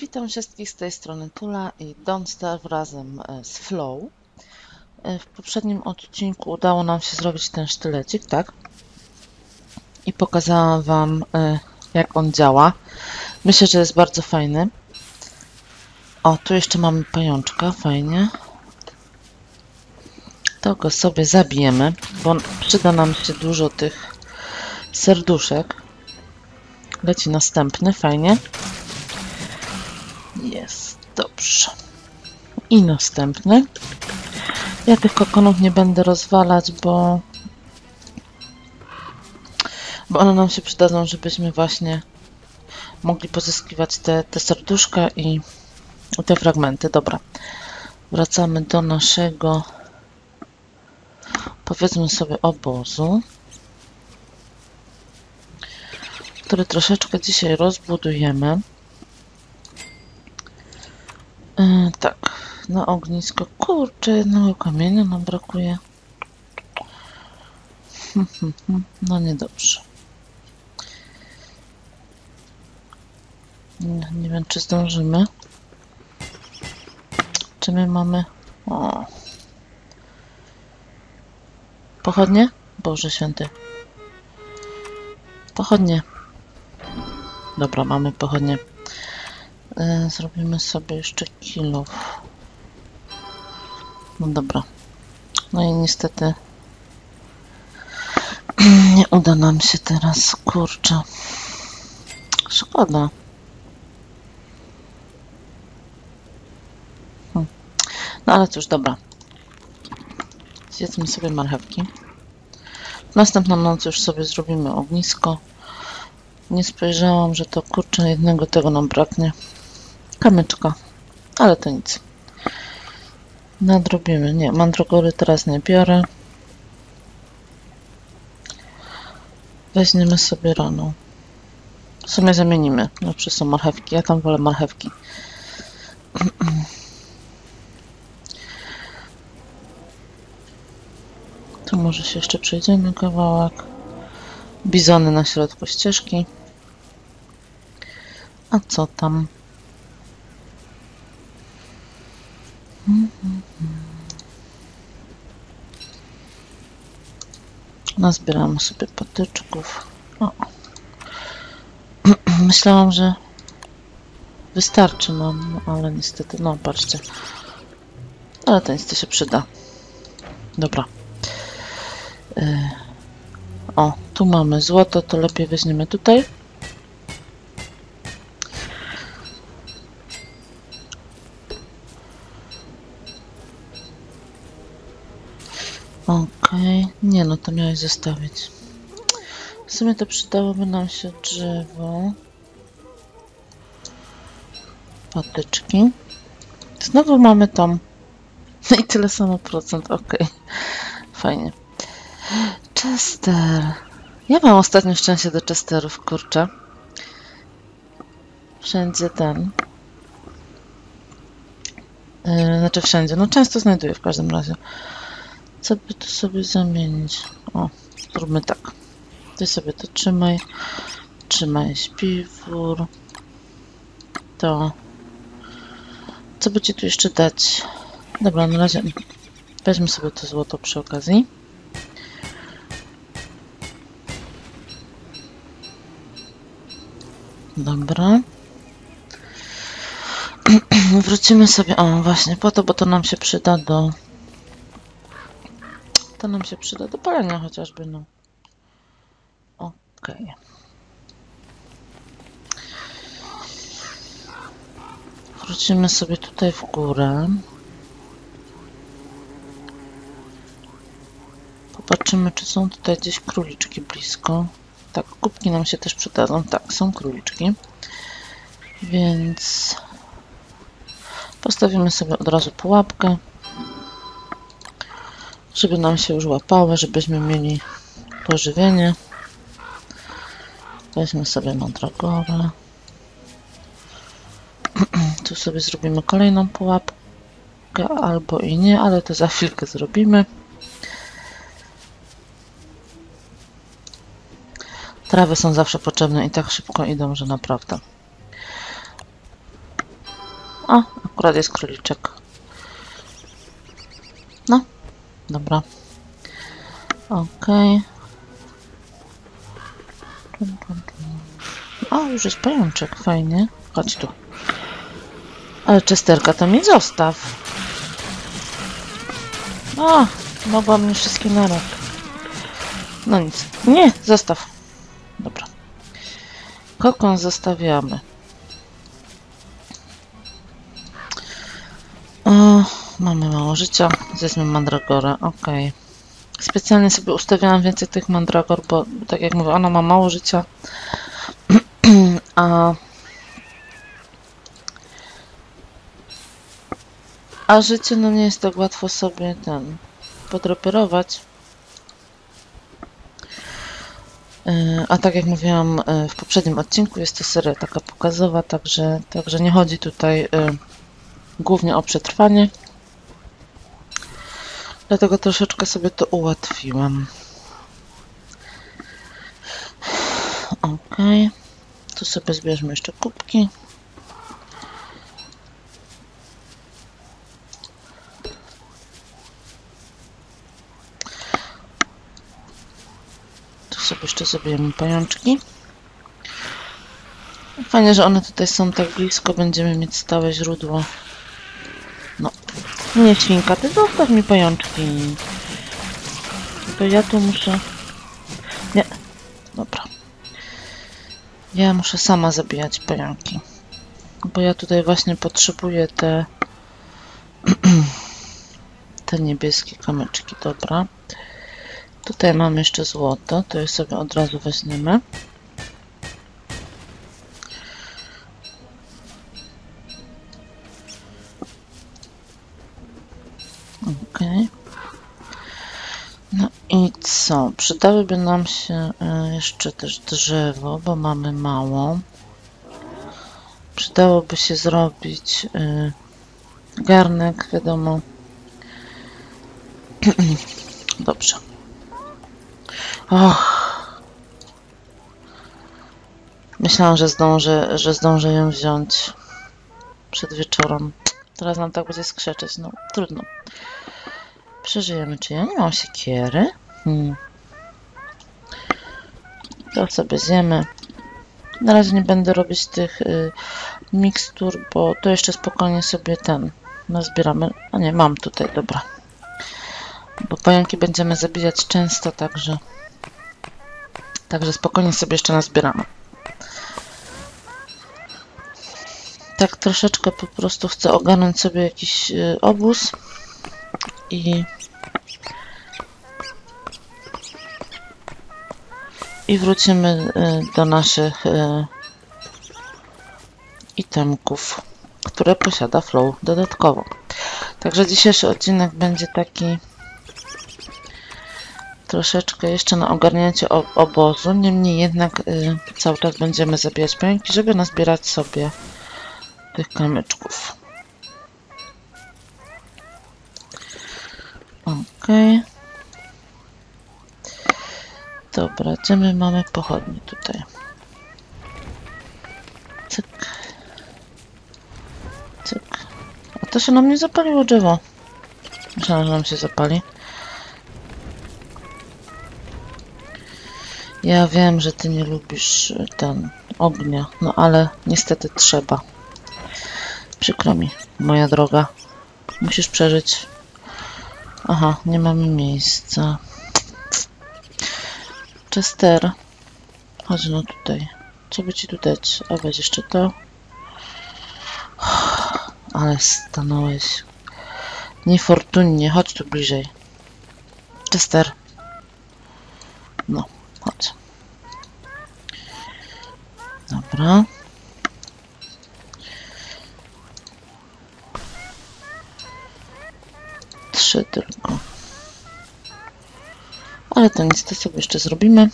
Witam wszystkich z tej strony Tula i Don't Starve razem e, z Flow. E, W poprzednim odcinku udało nam się zrobić ten sztylecik, tak? I pokazałam Wam, e, jak on działa. Myślę, że jest bardzo fajny. O, tu jeszcze mamy pajączka, fajnie. To go sobie zabijemy, bo przyda nam się dużo tych serduszek. Leci następny, fajnie. Jest, dobrze. I następny. Ja tych kokonów nie będę rozwalać, bo bo one nam się przydadzą, żebyśmy właśnie mogli pozyskiwać te, te serduszka i te fragmenty. Dobra. Wracamy do naszego powiedzmy sobie obozu, który troszeczkę dzisiaj rozbudujemy. E, tak, na ognisko. Kurczę, jednego kamienia nam brakuje. No niedobrze. Nie, nie wiem, czy zdążymy. Czy my mamy... O. Pochodnie? Boże święty. Pochodnie. Dobra, mamy pochodnie. E, Zrobimy sobie jeszcze kilo. No dobra. No i niestety nie uda nam się teraz, kurczę. Szkoda. Hm. No ale cóż, dobra. Zjedzmy sobie marchewki. Następną noc już sobie zrobimy ognisko. Nie spojrzałam, że to kurczę jednego tego nam braknie. Kamyczka. Ale to nic. Nadrobimy. Nie, mandragory teraz nie biorę. Weźmiemy sobie rano. W sumie zamienimy. Lepsze są marchewki. Ja tam wolę marchewki. Tu może się jeszcze przejdziemy kawałek. Bizony na środku ścieżki. A co tam? Nazbieramy sobie patyczków. Myślałam, że wystarczy nam, no, ale niestety, no patrzcie. Ale nic to się przyda. Dobra. Y, O, tu mamy złoto, to lepiej weźmiemy tutaj. Okej, nie no, to miałeś zostawić. W sumie to przydałoby nam się drzewo. Patyczki. Znowu mamy tam. No i tyle samo procent, okej. Fajnie. Chester. Ja mam ostatnio szczęście do Chesterów, kurczę. Wszędzie ten. Yy, znaczy wszędzie. No często znajduję w każdym razie. Co by tu sobie zamienić? O, zróbmy tak. Ty sobie to trzymaj. Trzymaj śpiwór. To. Co by ci tu jeszcze dać? Dobra, na razie weźmy sobie to złoto przy okazji. Dobra. Wrócimy sobie. O, właśnie po to, bo to nam się przyda do. To nam się przyda do palenia chociażby, no. Okej. Wrócimy sobie tutaj w górę. Popatrzymy, czy są tutaj gdzieś króliczki blisko. Tak, kubki nam się też przydadzą. Tak, są króliczki. Więc postawimy sobie od razu pułapkę, żeby nam się już łapały, żebyśmy mieli pożywienie. Weźmy sobie mandragorę. Tu sobie zrobimy kolejną pułapkę, albo i nie, ale to za chwilkę zrobimy. Trawy są zawsze potrzebne i tak szybko idą, że naprawdę. A, akurat jest króliczek. No, dobra. Okej. Tum. O, już jest pajączek, fajnie. Chodź tu. Ale czesterka to mi zostaw. O, mogła mnie wszystkie naraz. No nic. Nie, zostaw. Dobra. Kokon zostawiamy. O, mamy mało życia. Zjedzmy mandragorę. Okej. Specjalnie sobie ustawiałam więcej tych mandragor, bo tak jak mówię, ona ma mało życia. A A życie no nie jest tak łatwo sobie ten podreperować. Yy, A tak jak mówiłam yy, w poprzednim odcinku, jest to seria taka pokazowa, także, także nie chodzi tutaj yy, głównie o przetrwanie. Dlatego troszeczkę sobie to ułatwiłam. Ok. Tu sobie zbierzmy jeszcze kubki. Tu sobie jeszcze zrobimy pajączki. Fajnie, że one tutaj są tak blisko. Będziemy mieć stałe źródło. Nie świnka, ty zostaw mi pajączki. To ja tu muszę... Nie. Dobra. Ja muszę sama zabijać pająki. Bo ja tutaj właśnie potrzebuję te... te niebieskie kamyczki. Dobra. Tutaj mamy jeszcze złoto. To je sobie od razu weźmiemy. Co? Przydałyby nam się e, jeszcze też drzewo, bo mamy mało. Przydałoby się zrobić e, garnek, wiadomo. Dobrze. Och. Myślałam, że zdążę, że zdążę ją wziąć przed wieczorem. Teraz nam tak będzie skrzeczeć, no trudno. Przeżyjemy. Czy ja nie mam siekiery? Hmm. To sobie zjemy. Na razie nie będę robić tych y, mikstur, bo to jeszcze spokojnie sobie ten nazbieramy. A nie, mam tutaj, dobra. Bo pająki będziemy zabijać często, także także spokojnie sobie jeszcze nazbieramy. Tak troszeczkę po prostu chcę ogarnąć sobie jakiś y, obóz i i wrócimy y, do naszych y, itemków, które posiada Flow dodatkowo. Także dzisiejszy odcinek będzie taki troszeczkę jeszcze na ogarnięcie obozu, niemniej jednak y, cały czas będziemy zabijać pająki, żeby nazbierać sobie tych kamyczków. Okej. Dobra, gdzie my mamy pochodnie tutaj? Cyk. Cyk. A to się nam nie zapaliło drzewo. Myślałam, że nam się zapali. Ja wiem, że ty nie lubisz y, ten ognia, no ale niestety trzeba. Przykro mi, moja droga. Musisz przeżyć. Aha, nie mamy miejsca. Chester. Chodź no tutaj. Co by ci tu dać? A weź jeszcze to. Ale stanąłeś. Niefortunnie. Chodź tu bliżej. Chester. No, chodź. Dobra. Trzy tylko. Ale to nic, to sobie jeszcze zrobimy.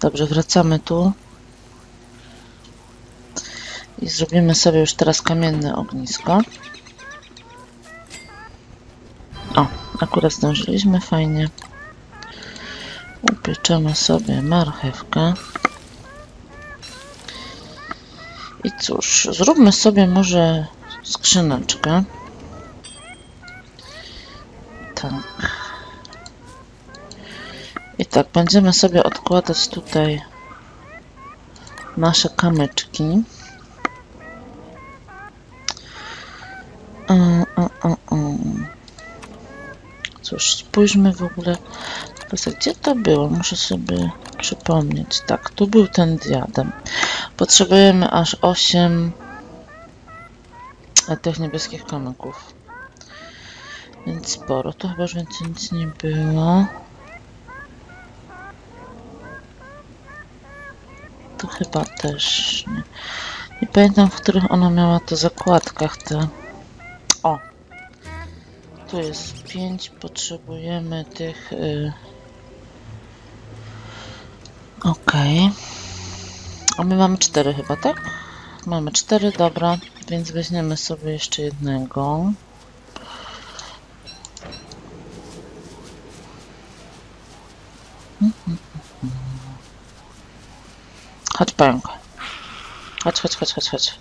Dobrze, wracamy tu. I zrobimy sobie już teraz kamienne ognisko. O, akurat zdążyliśmy, fajnie. Upieczemy sobie marchewkę. I cóż, zróbmy sobie może skrzyneczkę. I tak, będziemy sobie odkładać tutaj nasze kamyczki. Cóż, spójrzmy w ogóle. Gdzie to było? Muszę sobie przypomnieć. Tak, tu był ten diadem. Potrzebujemy aż 8 tych niebieskich kamyków. Więc sporo. Tu chyba już więcej nic nie było. Tu chyba też nie. Nie pamiętam, w których ona miała to zakładkach te. O! Tu jest 5. Potrzebujemy tych. Y... Okej. A my mamy 4 chyba, tak? Mamy 4, dobra. Więc weźmiemy sobie jeszcze jednego. Pająk. Chodź, chodź, chodź, chodź, chodź.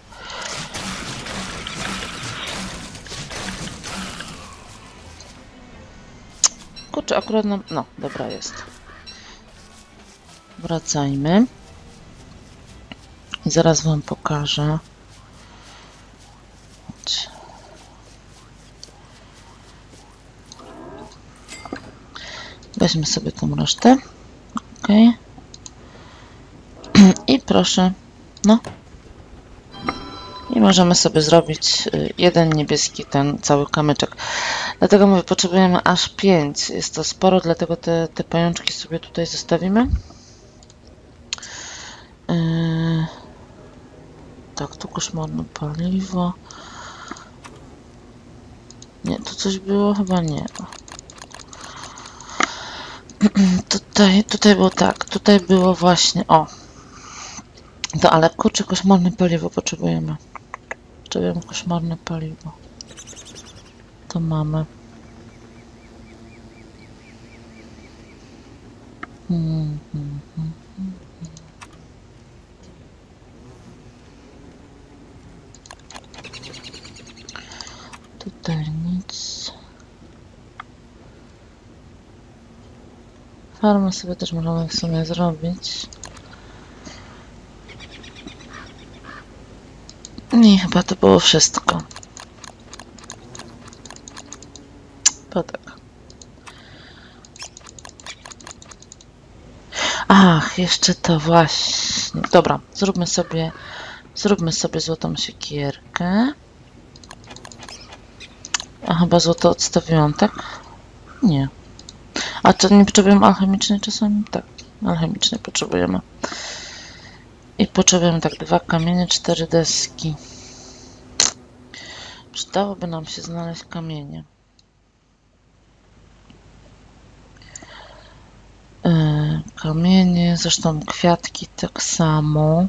Kurczę, akurat nam... No, dobra jest. Wracajmy. I zaraz wam pokażę. Weźmy sobie tą resztę. Ok. I proszę. No. I możemy sobie zrobić y, jeden niebieski, ten cały kamyczek. Dlatego mówię, potrzebujemy aż 5. Jest to sporo, dlatego te, te pajączki sobie tutaj zostawimy. Yy... Tak, tu koszmarne paliwo. Nie, tu coś było? Chyba nie. Tutaj, tutaj było tak, tutaj było właśnie, o. To, ale kurczę, koszmarne paliwo potrzebujemy. Potrzebujemy koszmarne paliwo. To mamy. Hmm, hmm, hmm. Tutaj nic. Farmę sobie też możemy w sumie zrobić. I chyba to było wszystko. To tak. Ach, jeszcze to właśnie. Dobra, zróbmy sobie, zróbmy sobie złotą siekierkę. A chyba złoto odstawiłam, tak? Nie. A to nie potrzebujemy alchemicznej czasami? Tak, alchemicznej potrzebujemy. I potrzebujemy tak dwa kamienie, cztery deski. Przydałoby nam się znaleźć kamienie. Yy, kamienie, zresztą kwiatki tak samo.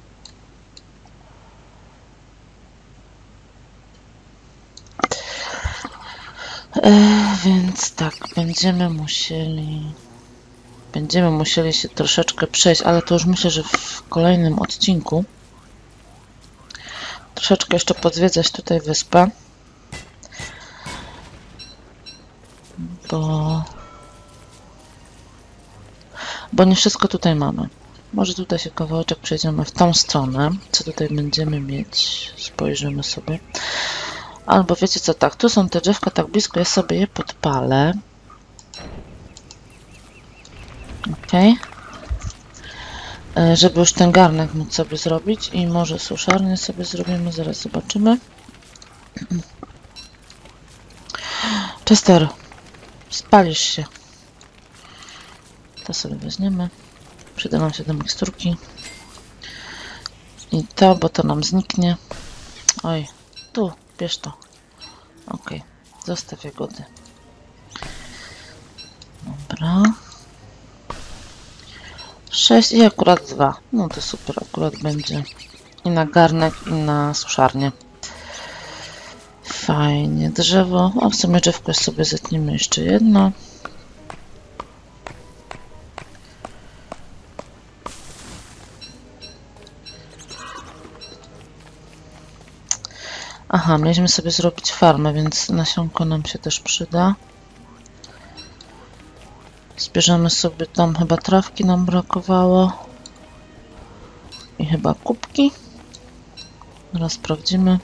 E, więc tak, będziemy musieli. Będziemy musieli się troszeczkę przejść, ale to już myślę, że w kolejnym odcinku. Troszeczkę jeszcze podzwiedzać tutaj wyspę. Bo. Bo nie wszystko tutaj mamy. Może tutaj się kawałeczek przejdziemy w tą stronę. Co tutaj będziemy mieć? Spojrzymy sobie. Albo wiecie co, tak, tu są te drzewka tak blisko, ja sobie je podpalę. Ok. Żeby już ten garnek móc sobie zrobić i może suszarnię sobie zrobimy, zaraz zobaczymy. Chester, spalisz się. To sobie weźmiemy. Przyda nam się do miksturki. I to, bo to nam zniknie. Oj, tu Bierz to. Ok, zostaw jagody. Dobra. 6 i akurat 2. No to super, akurat będzie i na garnek, i na suszarnię. Fajnie, drzewo. A w sumie drzewko sobie zetniemy jeszcze jedno. Aha, mieliśmy sobie zrobić farmę, więc nasionko nam się też przyda. Zbierzemy sobie tam, chyba trawki nam brakowało. I chyba kubki. Teraz sprawdzimy.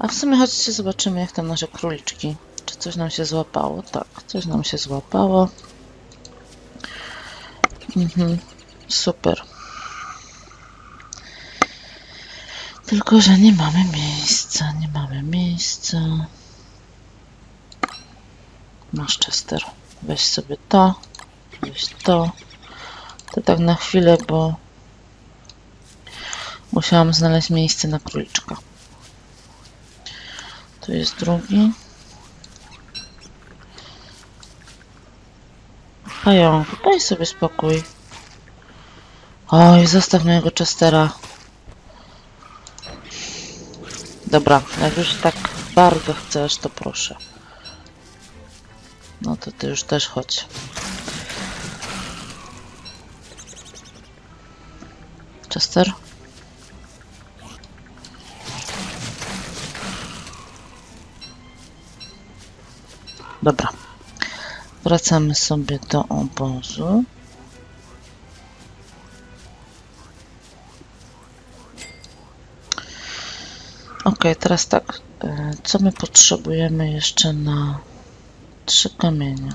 A w sumie chodźcie zobaczymy jak tam nasze króliczki. Czy coś nam się złapało? Tak, coś nam się złapało. Mhm, super. Tylko, że nie mamy miejsca, nie mamy miejsca. Masz Chester. Weź sobie to, weź to. To tak na chwilę, bo musiałam znaleźć miejsce na króliczka. Tu jest drugi. Pająk, daj sobie spokój. Oj, zostaw mojego Chestera. Dobra, jak już tak bardzo chcesz, to proszę. No to ty już też chodź. Chester? Dobra. Wracamy sobie do obozu. Ok, teraz tak. e, Co my potrzebujemy jeszcze na trzy kamienie?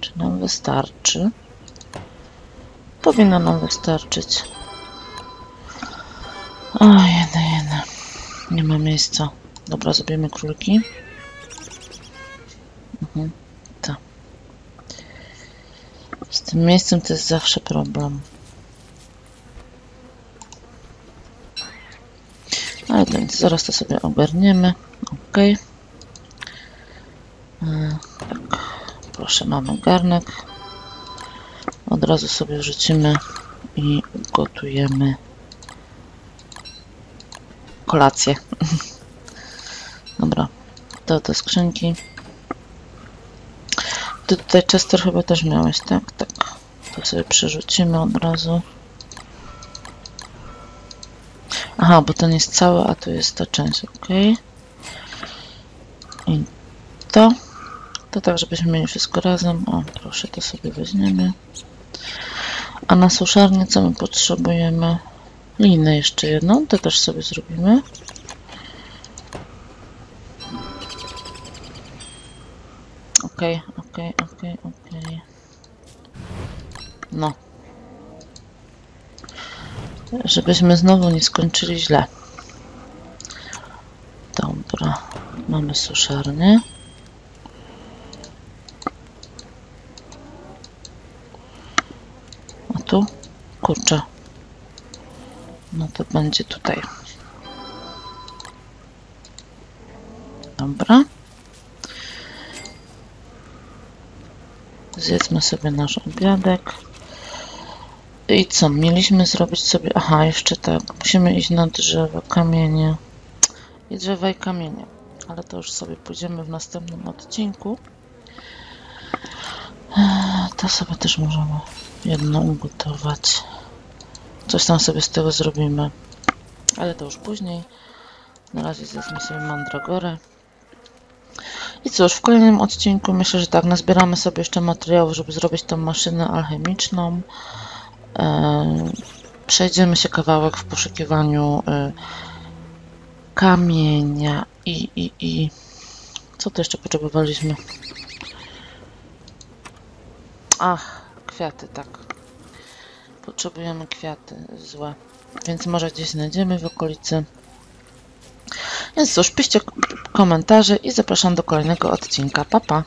Czy nam wystarczy? Powinno nam wystarczyć. O, jedne, jedne. Nie ma miejsca. Dobra, zrobimy króliki. Tym miejscem to jest zawsze problem. Ale to nic, zaraz to sobie ogarniemy. Ok. E, tak, proszę, mamy garnek. Od razu sobie wrzucimy i gotujemy kolację. Dobra, to do skrzynki. Ty tutaj Chester chyba też miałeś, tak? Tak. Sobie przerzucimy od razu. Aha, bo ten jest cały, a tu jest ta część, ok. I to. To tak, żebyśmy mieli wszystko razem. O, proszę, to sobie weźmiemy. A na suszarnię co my potrzebujemy? Linę jeszcze jedną, to też sobie zrobimy. Okej, okej, okej, okej. No. Żebyśmy znowu nie skończyli źle. Dobra, mamy suszarnię. A tu? Kurczę. No to będzie tutaj. Dobra. Zjedzmy sobie nasz obiadek. I co? Mieliśmy zrobić sobie... Aha, jeszcze tak. Musimy iść na drzewa, kamienie. I drzewa i kamienie. Ale to już sobie pójdziemy w następnym odcinku. Eee, To sobie też możemy jedno ugotować. Coś tam sobie z tego zrobimy. Ale to już później. Na razie zjedzmy sobie mandragorę. I cóż, w kolejnym odcinku myślę, że tak, nazbieramy sobie jeszcze materiałów, żeby zrobić tą maszynę alchemiczną. E, Przejdziemy się kawałek w poszukiwaniu e, kamienia i, i, i co tu jeszcze potrzebowaliśmy? Ach, kwiaty, tak. Potrzebujemy kwiaty złe, więc może gdzieś znajdziemy w okolicy. Więc cóż, piszcie komentarze i zapraszam do kolejnego odcinka. Pa, pa.